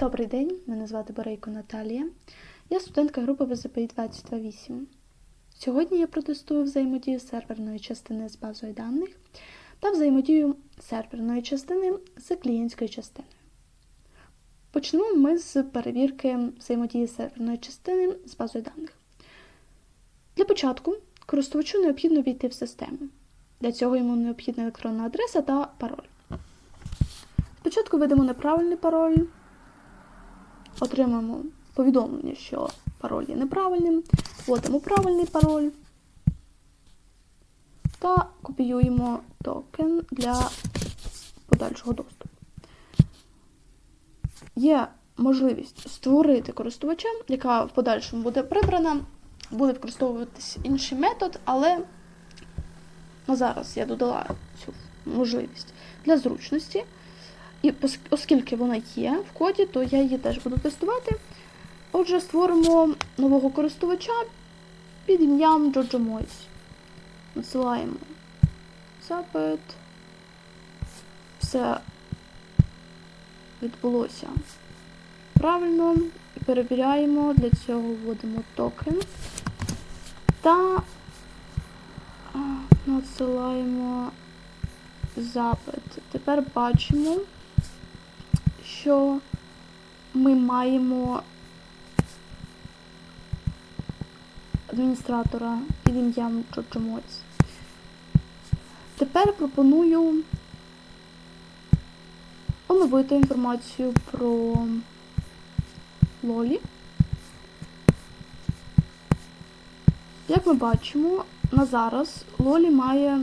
Добрий день, мене звати Борейко Наталія. Я студентка групи ВЗПІ 2028. Сьогодні я протестую взаємодію серверної частини з базою даних та взаємодію серверної частини з клієнтською частиною. Почнемо ми з перевірки взаємодії серверної частини з базою даних. Для початку користувачу необхідно війти в систему. Для цього йому необхідна електронна адреса та пароль. Спочатку введемо неправильний пароль, отримаємо повідомлення, що пароль є неправильним, вводимо правильний пароль та копіюємо токен для подальшого доступу. Є можливість створити користувача, яка в подальшому буде прибрана, буде використовуватись інший метод, але на зараз я додала цю можливість для зручності. І оскільки вона є в коді, то я її теж буду тестувати. Отже, створимо нового користувача під ім'ям Джоджо Мойс. Надсилаємо запит. Все відбулося правильно. Перевіряємо, для цього вводимо токен та надсилаємо запит. Тепер бачимо, що ми маємо адміністратора під ім'ям Мойс. Тепер пропоную оновити інформацію про Лолі. Як ми бачимо, на зараз Лолі має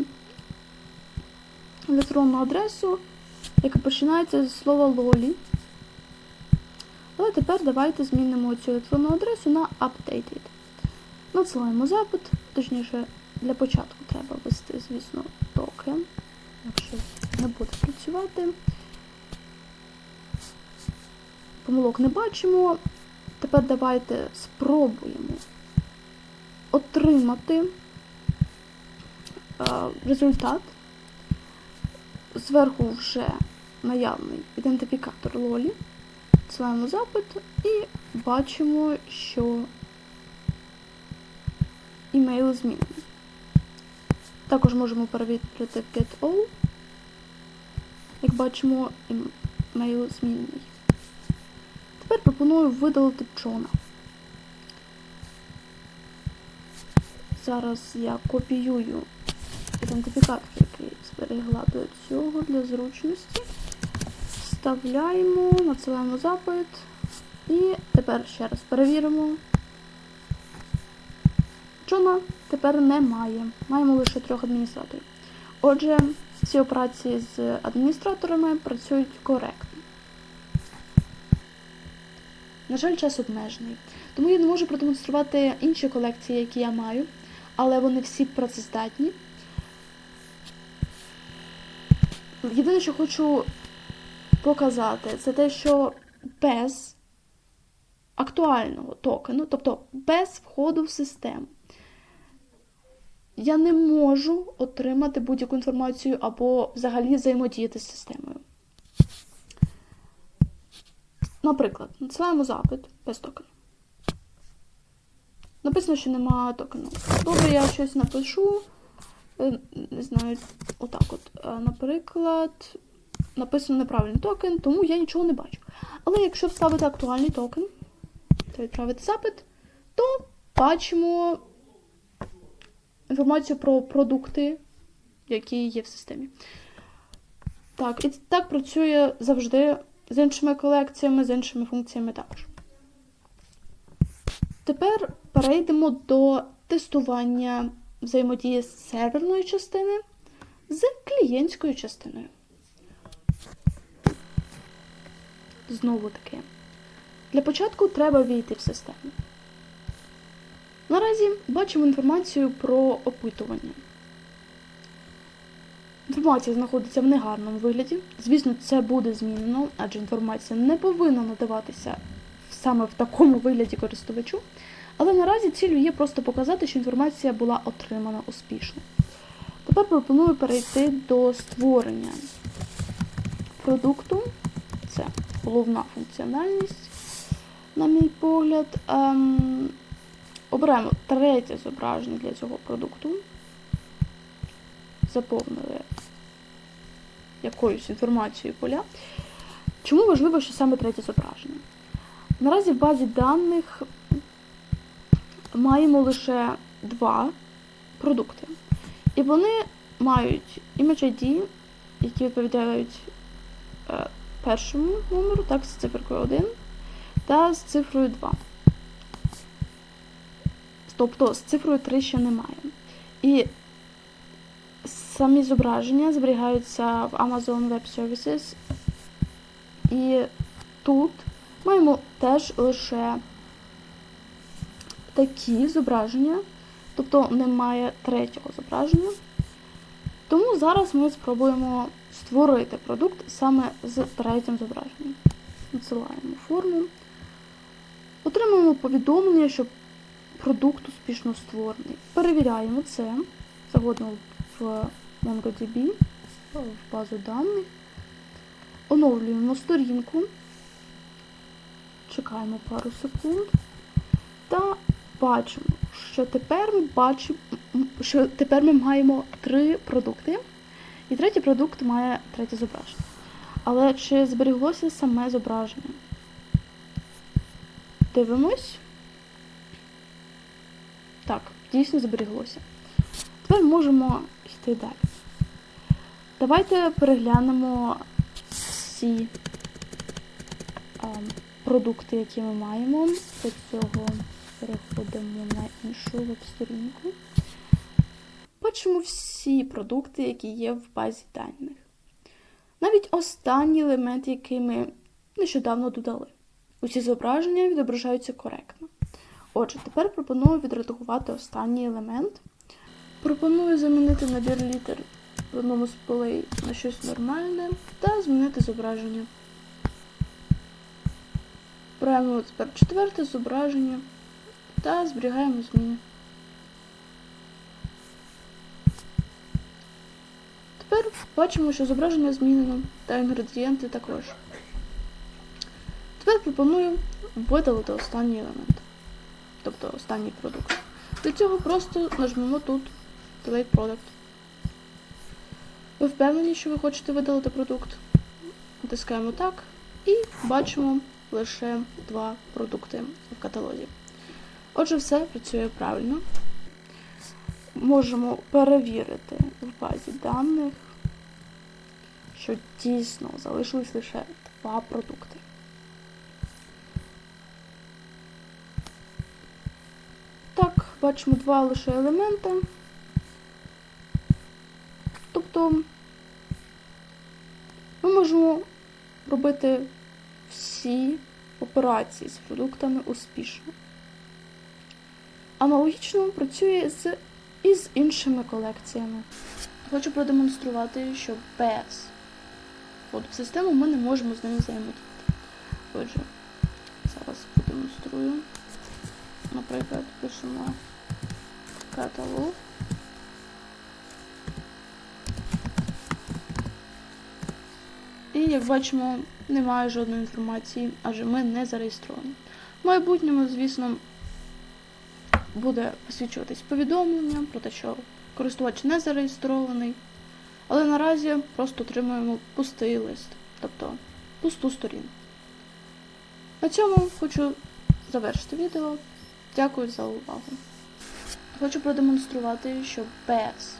електронну адресу, яка починається з слова Лолі. Але тепер давайте змінимо цю електронну адресу на updated. Надсилаємо запит, точніше, для початку треба ввести, звісно, токен, якщо не буде працювати. Помилок не бачимо. Тепер давайте спробуємо отримати е, результат. Зверху вже наявний ідентифікатор Лолі. Відсилаємо запит і бачимо, що імейл змінений. Також можемо перевірити в GetAll. Як бачимо, імейл змінений. Тепер пропоную видалити Джона. Зараз я копіюю ідентифікатор, який зберегла до цього для зручності. Вставляємо, надсилаємо запит. І тепер ще раз перевіримо. Джона тепер немає. Маємо лише трьох адміністраторів. Отже, всі операції з адміністраторами працюють коректно. На жаль, час обмежений. Тому я не можу продемонструвати інші колекції, які я маю, але вони всі працездатні. Єдине, що хочу показати, це те, що без актуального токену, тобто без входу в систему, я не можу отримати будь-яку інформацію або взагалі взаємодіяти з системою. Наприклад, надсилаємо запит без токену. Написано, що немає токену. Добре, я щось напишу. Е, Не знаю, отак от. Е, Наприклад, написано неправильний токен, тому я нічого не бачу. Але якщо вставити актуальний токен та відправити запит, то бачимо інформацію про продукти, які є в системі. Так, і так працює завжди з іншими колекціями, з іншими функціями також. Тепер перейдемо до тестування взаємодії з серверної частини з клієнтською частиною. Знову таки. Для початку треба війти в систему. Наразі бачимо інформацію про опитування. Інформація знаходиться в негарному вигляді. Звісно, це буде змінено, адже інформація не повинна надаватися саме в такому вигляді користувачу. Але наразі ціллю є просто показати, що інформація була отримана успішно. Тепер пропоную перейти до створення продукту. Це головна функціональність, на мій погляд. Ем, обираємо третє зображення для цього продукту. Заповнили якоюсь інформацією поля. Чому важливо, що саме третє зображення? Наразі в базі даних маємо лише два продукти. І вони мають image ID, які відповідають е, першому номеру, так, з циферкою 1, та з цифрою 2. Тобто з цифрою 3 ще немає. І самі зображення зберігаються в Amazon Web Services. І тут маємо теж лише такі зображення, тобто немає третього зображення. Тому зараз ми спробуємо створити продукт саме з третім зображенням. Надсилаємо форму. Отримуємо повідомлення, що продукт успішно створений. Перевіряємо це заgodно в MongoDB, в базу даних. Оновлюємо сторінку. Чекаємо пару секунд. Бачимо, що тепер ми бачимо, що тепер ми маємо три продукти. І третій продукт має третє зображення. Але чи зберіглося саме зображення? Дивимось. Так, дійсно зберіглося. Тепер можемо йти далі. Давайте переглянемо всі а, продукти, які ми маємо. Для цього переходимо на іншу веб-сторінку. Бачимо всі продукти, які є в базі даних. Навіть останній елемент, який ми нещодавно додали. Усі зображення відображаються коректно. Отже, тепер пропоную відредагувати останній елемент. Пропоную замінити набір літер в одному з полей на щось нормальне та змінити зображення. Беремо тепер четверте зображення та зберігаємо зміни. Тепер бачимо, що зображення змінено та інгредієнти також. Тепер пропоную видалити останній елемент, тобто останній продукт. Для цього просто нажмемо тут Delete Product. Ви впевнені, що ви хочете видалити продукт? Натискаємо так і бачимо лише два продукти в каталозі. Отже, все працює правильно. Можемо перевірити в базі даних, що дійсно залишились лише два продукти. Так, бачимо два лише елемента. Тобто ми можемо робити всі операції з продуктами успішно. Аналогічно працює з і з іншими колекціями. Хочу продемонструвати, що без систему ми не можемо з ними взаємодіяти. Отже, зараз продемонструю. Наприклад, пишемо каталог. І, як бачимо, немає жодної інформації, адже ми не зареєстровані. В майбутньому, звісно, буде посвідчуватись повідомлення про те, що користувач не зареєстрований, але наразі просто отримуємо пустий лист, тобто пусту сторінку. На цьому хочу завершити відео. Дякую за увагу. Хочу продемонструвати, що без